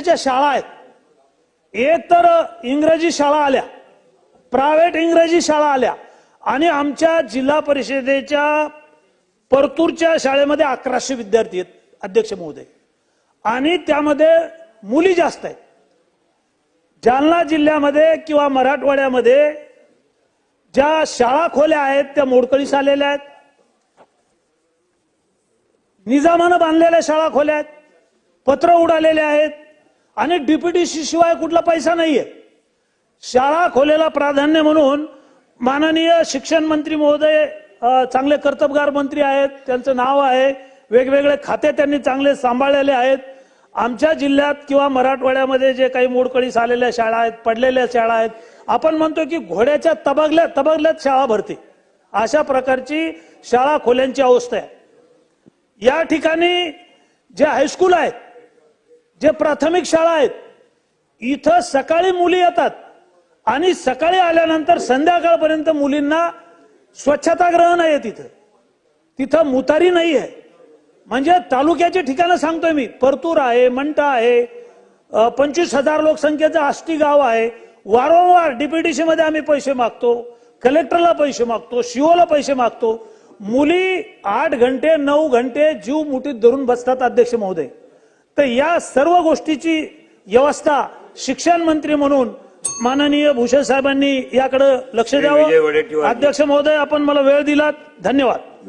ज्या शाळा आहेत. एक तर इंग्रजी शाळा आल्या. प्रायव्हेट इंग्रजी शाळा आल्या. आणि आमच्या जिल्हा परिषदेच्या परतूरच्या शाळेमध्ये अकराशे विद्यार्थी आहेत अध्यक्ष महोदय. आणि त्यामध्ये मुली जास्त आहेत. जालना जिल्ह्यामध्ये किंवा मराठवाड्यामध्ये ज्या शाळा खोल्या आहेत त्या मोडकळीस आलेल्या आहेत. निजामानं बांधलेल्या शाळा खोल्या आहेत. पत्र उडालेले आहेत. आणि डीपीटीसी शिवाय कुठला पैसा नाहीये. शाळा खोलेला प्राधान्य म्हणून माननीय शिक्षण मंत्री महोदय चांगले कर्तबगार मंत्री आहेत त्यांचं नाव आहे वेगवेगळे खाते त्यांनी चांगले सांभाळलेले आहेत. आमच्या जिल्ह्यात किंवा मराठवाड्यामध्ये जे काही मोडकळीस आलेल्या शाळा आहेत पडलेल्या शाळा आहेत आपण म्हणतो की घोड्याच्या तबगल्या तबगल्यात शाळा भरते. अशा प्रकारची शाळा खोल्यांची अवस्था आहे. या ठिकाणी जे हायस्कूल आहेत जे प्राथमिक शाळा आहेत इथं सकाळी मुली येतात आणि सकाळी आल्यानंतर संध्याकाळपर्यंत मुलींना स्वच्छतागृह नाही आहे तिथं तिथं मुतारी नाही आहे. म्हणजे तालुक्याची ठिकाणं सांगतोय मी. परतूर आहे मंटा आहे पंचवीस हजार लोकसंख्येचं आष्टी गाव आहे. वारंवार डीपीटीसी मध्ये आम्ही पैसे मागतो कलेक्टरला पैसे मागतो सीओला पैसे मागतो. मुली आठ घंटे नऊ घंटे जीव मुठीत धरून बसतात अध्यक्ष महोदय. तर या सर्व गोष्टीची व्यवस्था शिक्षण मंत्री म्हणून माननीय भूषण साहेबांनी याकडे लक्ष द्यावं. अध्यक्ष महोदय आपण मला वेळ दिलात. धन्यवाद.